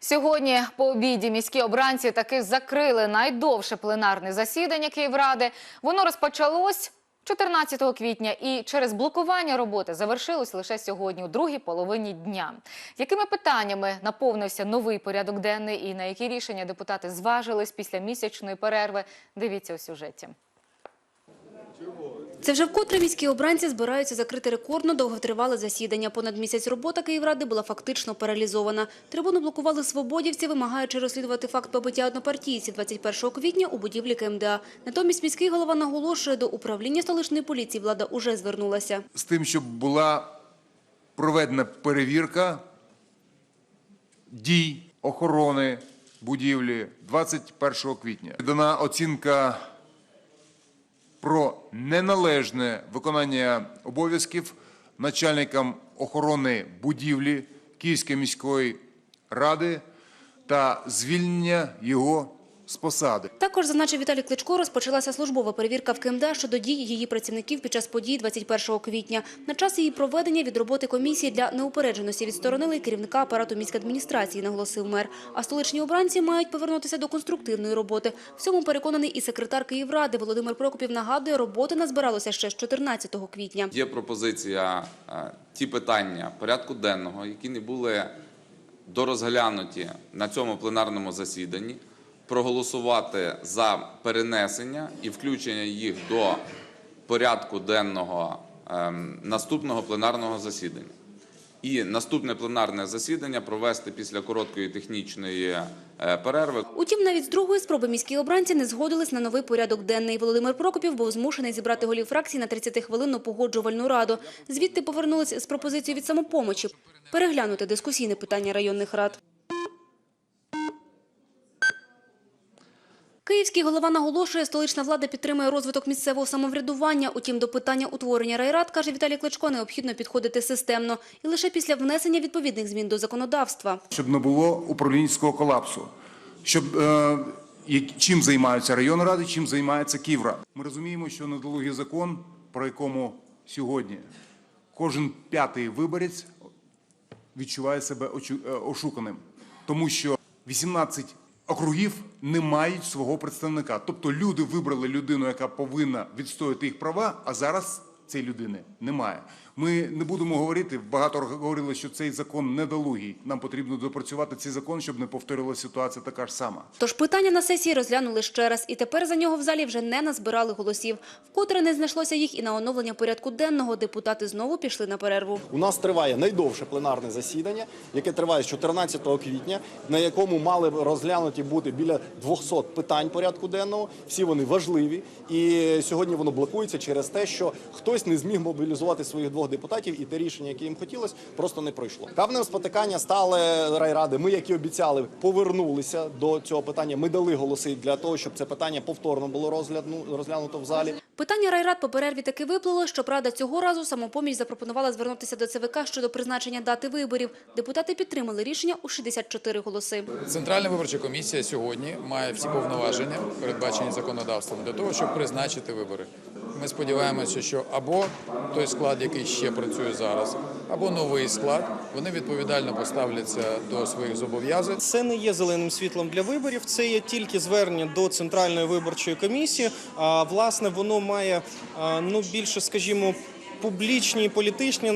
Сьогодні по обіді міські обранці таки закрили найдовше пленарне засідання Київради. Воно розпочалось 14 квітня і через блокування роботи завершилось лише сьогодні, у другій половині дня. Якими питаннями наповнився новий порядок денний і на які рішення депутати зважились після місячної перерви? Дивіться у сюжеті. Це вже вкотре міські обранці збираються закрити рекордно довготривале засідання. Понад місяць робота Київради була фактично паралізована. Трибуну блокували свободівці, вимагаючи розслідувати факт побиття однопартійців 21 квітня у будівлі КМДА. Натомість міський голова наголошує, до управління столичної поліції влада уже звернулася. з тим, щоб була проведена перевірка дій охорони будівлі 21 квітня. Дана оцінка про неналежне виконання обов'язків начальникам охорони будівлі Київської міської ради та звільнення його з посади. Також, зазначив Віталій Кличко, розпочалася службова перевірка в КМДА щодо дій її працівників під час подій 21 квітня. На час її проведення від роботи комісії для неупередженості відсторонили керівника апарату міськадміністрації, наголосив мер. А столичні обранці мають повернутися до конструктивної роботи. В цьому переконаний і секретар Київради Володимир Прокопів нагадує, роботи назбиралося ще з 14 квітня. Є пропозиція е, ті питання порядку денного, які не були дорозглянуті на цьому пленарному засіданні, проголосувати за перенесення і включення їх до порядку денного ем, наступного пленарного засідання. І наступне пленарне засідання провести після короткої технічної е, перерви. Утім, навіть з другої спроби міські обранці не згодились на новий порядок денний. Володимир Прокопів був змушений зібрати голів фракцій на 30-хвилинну погоджувальну раду. Звідти повернулись з пропозицією від самопомочі переглянути дискусійне питання районних рад. Київський голова наголошує, столична влада підтримує розвиток місцевого самоврядування. Утім, до питання утворення райрад, каже Віталій Кличко, необхідно підходити системно і лише після внесення відповідних змін до законодавства. щоб не було управлінського колапсу. Щоб е, чим займаються районні ради, чим займається Київрада. Ми розуміємо, що недолугий закон, про якому сьогодні кожен п'ятий виборець відчуває себе е, ошуканим, тому що 18 округів не мають свого представника. Тобто люди вибрали людину, яка повинна відстояти їх права, а зараз цієї людини немає. Ми не будемо говорити, багато говорили, що цей закон недолугий. Нам потрібно допрацювати цей закон, щоб не повторилася ситуація така ж сама. Тож питання на сесії розглянули ще раз, і тепер за нього в залі вже не назбирали голосів. Вкотре не знайшлося їх і на оновлення порядку денного. Депутати знову пішли на перерву. У нас триває найдовше пленарне засідання, яке триває з 14 квітня, на якому мали б розглянуті бути біля 200 питань порядку денного. Всі вони важливі. І сьогодні воно блокується через те, що хтось не зміг мобілізувати своїх двох депутатів, і те рішення, яке їм хотілося, просто не пройшло. Камнем спотикання стали райради. Ми, як і обіцяли, повернулися до цього питання. Ми дали голоси для того, щоб це питання повторно було розгляну- розглянуто в залі. Питання райрад по перерві таки виплило. Щоправда, цього разу самопоміч запропонувала звернутися до ЦВК щодо призначення дати виборів. Депутати підтримали рішення у 64 голоси. Центральна виборча комісія сьогодні має всі повноваження, передбачені законодавством, для того, щоб призначити вибори. Ми сподіваємося, що або той склад, який ще працює зараз, або новий склад, вони відповідально поставляться до своїх зобов'язань. Це не є зеленим світлом для виборів, це є тільки звернення до центральної виборчої комісії. А власне воно має ну більше, скажімо. Публічні і політичні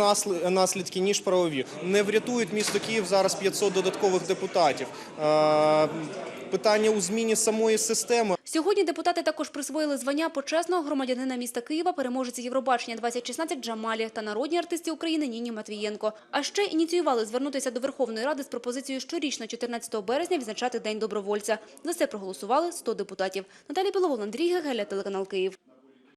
наслідки ніж правові не врятують місто Київ зараз 500 додаткових депутатів. Питання у зміні самої системи. Сьогодні депутати також присвоїли звання почесного громадянина міста Києва, переможець Євробачення 2016 Джамалі та народній артисті України Ніні Матвієнко. А ще ініціювали звернутися до Верховної Ради з пропозицією щорічно 14 березня відзначати День добровольця. За це проголосували 100 депутатів. Наталія Біловол, Андрій Гегеля, телеканал Київ.